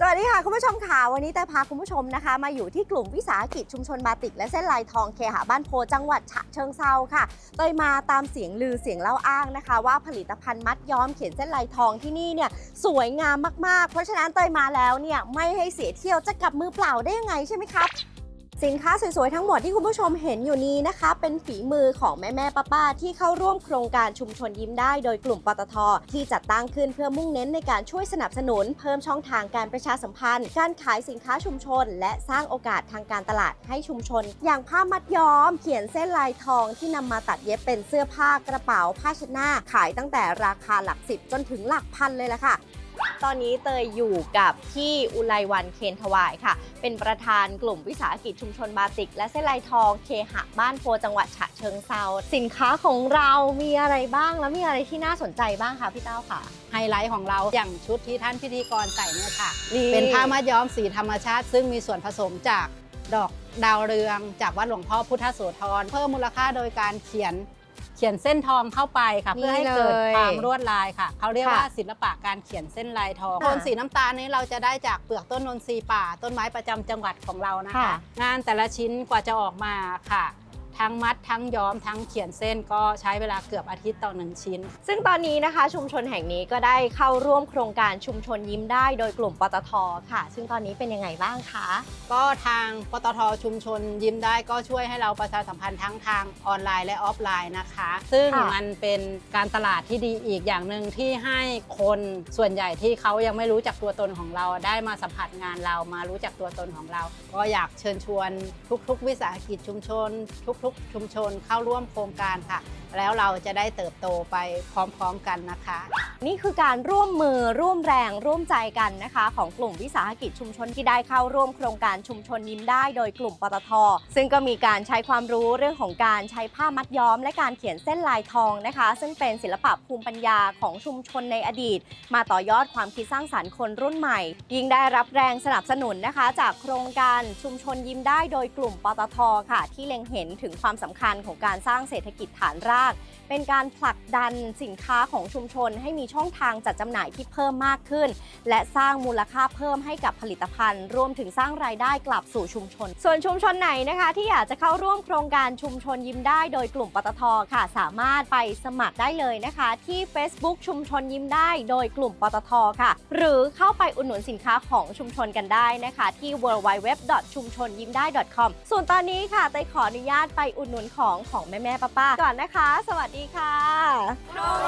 สวัสดีค่ะ คุณผู้ชมค่ะ วันนี้แต่พาคุณผู้ชมนะคะ มาอยู่ที่กลุ่มวิสาหกิจชุมชนบาติก และเส้นลายทองเคหะบ้านโพจังหวัดฉะเชิงเซาค่ะเตยมาตามเสียงลือเสียงเล่าอ้างนะคะ ว่าผลิตภัณฑ์มัดย้อมเขียนเส้นลายทองที่นี่เนี่ยสวยงามมากๆ เพราะฉะนั้นเตยมาแล้วเนี่ยไม่ให้เสียเที่ยวจะกลับมือเปล่าได้ยังไงใช่ไหมครับ สินค้าสวยๆ ทั้งหมดที่คุณผู้ชมเห็นอยู่นี้นะคะ เป็นฝีมือของแม่ๆป้าๆที่เข้าร่วมโครงการชุมชนยิ้มได้โดยกลุ่มปตท ที่จัดตั้งขึ้นเพื่อมุ่งเน้นในการช่วยสนับสนุน เพิ่มช่องทางการประชาสัมพันธ์ การขายสินค้าชุมชน และสร้างโอกาสทางการตลาดให้ชุมชน อย่างผ้ามัดย้อม เขียนเส้นลายทองที่นำมาตัดเย็บเป็นเสื้อผ้ากระเป๋าผ้าเช็ดหน้า ขายตั้งแต่ราคาหลักสิบจนถึงหลักพันเลยล่ะค่ะ ตอนนี้เตยอยู่กับพี่อุไลวันเคนทวายค่ะ เป็นประธานกลุ่มวิสาหกิจชุมชนบาติก และเส้นลายทองเคหะบ้านโพจังหวัดฉะเชิงเซาสินค้าของเรามีอะไรบ้างแล้วมีอะไรที่น่าสนใจบ้างคะพี่เต้าค่ะ ไฮไลท์ของเราอย่างชุดที่ท่านพิธีกรใส่เนี่ยค่ะ นี่ เป็นผ้ามัดย้อมสีธรรมชาติ ซึ่งมีส่วนผสมจากดอกดาวเรือง จากวัดหลวงพ่อพุทธโสธรเพิ่มมูลค่าโดยการเขียนเขียนเส้นทองเข้าไปค่ะนี่เพื่อให้เกิดเลยความลวดลายค่ะเขาเรียกค่ะว่าศิลปะการเขียนเส้นลายทองค่ะโทนสีน้ำตาลนี้เราจะได้จากเปลือกต้นนนทรีย์ป่า ต้นไม้ประจำจังหวัดของเรานะคะค่ะงานแต่ละชิ้นกว่าจะออกมาค่ะ ทั้งมัดทั้งย้อมทั้งเขียนเส้นก็ใช้เวลาเกือบอาทิตย์ต่อหนึ่งชิ้น ซึ่งตอนนี้นะคะชุมชนแห่งนี้ก็ได้เข้าร่วมโครงการชุมชนยิ้มได้โดยกลุ่มปตทค่ะ ซึ่งตอนนี้เป็นยังไงบ้างคะ ก็ทางปตทชุมชนยิ้มได้ก็ช่วยให้เราประชาสัมพันธ์ทั้งทางออนไลน์และออฟไลน์นะคะ ซึ่งค่ะมันเป็นการตลาดที่ดีอีกอย่างหนึ่งที่ให้คนส่วนใหญ่ที่เขายังไม่รู้จักตัวตนของเราได้มาสัมผัสงานเรามารู้จักตัวตนของเรา ก็อยากเชิญชวนทุก ๆ วิสาหกิจชุมชนทุกทุกชุมชนเข้าร่วมโครงการค่ะ แล้วเราจะได้เติบโตไปพร้อมๆกันนะคะ นี่คือการร่วมมือร่วมแรงร่วมใจกันนะคะ ของกลุ่มวิสาหกิจชุมชนที่ได้เข้าร่วมโครงการชุมชนยิ้มได้โดยกลุ่มปตท ซึ่งก็มีการใช้ความรู้เรื่องของการใช้ผ้ามัดย้อม และการเขียนเส้นลายทองนะคะ ซึ่งเป็นศิลปะภูมิปัญญาของชุมชนในอดีต มาต่อยอดความคิดสร้างสรรค์คนรุ่นใหม่ ยิ่งได้รับแรงสนับสนุนนะคะ จากโครงการชุมชนยิ้มได้โดยกลุ่มปตทค่ะ ที่เล็งเห็นถึงความสำคัญของการสร้างเศรษฐกิจฐานรากเป็นการผลักดันสินค้าของชุมชน ให้มีช่องทางจัดจำหน่ายที่เพิ่มมากขึ้น และสร้างมูลค่าเพิ่มให้กับผลิตภัณฑ์ รวมถึงสร้างรายได้กลับสู่ชุมชน ส่วนชุมชนไหนนะคะ ที่อยากจะเข้าร่วมโครงการชุมชนยิ้มได้ โดยกลุ่มปตทค่ะ สามารถไปสมัครได้เลยนะคะ ที่ Facebook ชุมชนยิ้มได้ โดยกลุ่มปตทค่ะ หรือเข้าไปอุดหนุนสินค้าของชุมชนกันได้นะคะที่ www ชุมชนยิ้มได้ .com ส่วนตอนนี้ค่ะเตยขออนุญาตไปอุดหนุนของของแม่แม่ๆป้าๆก่อนนะคะสวัสดีค่ะ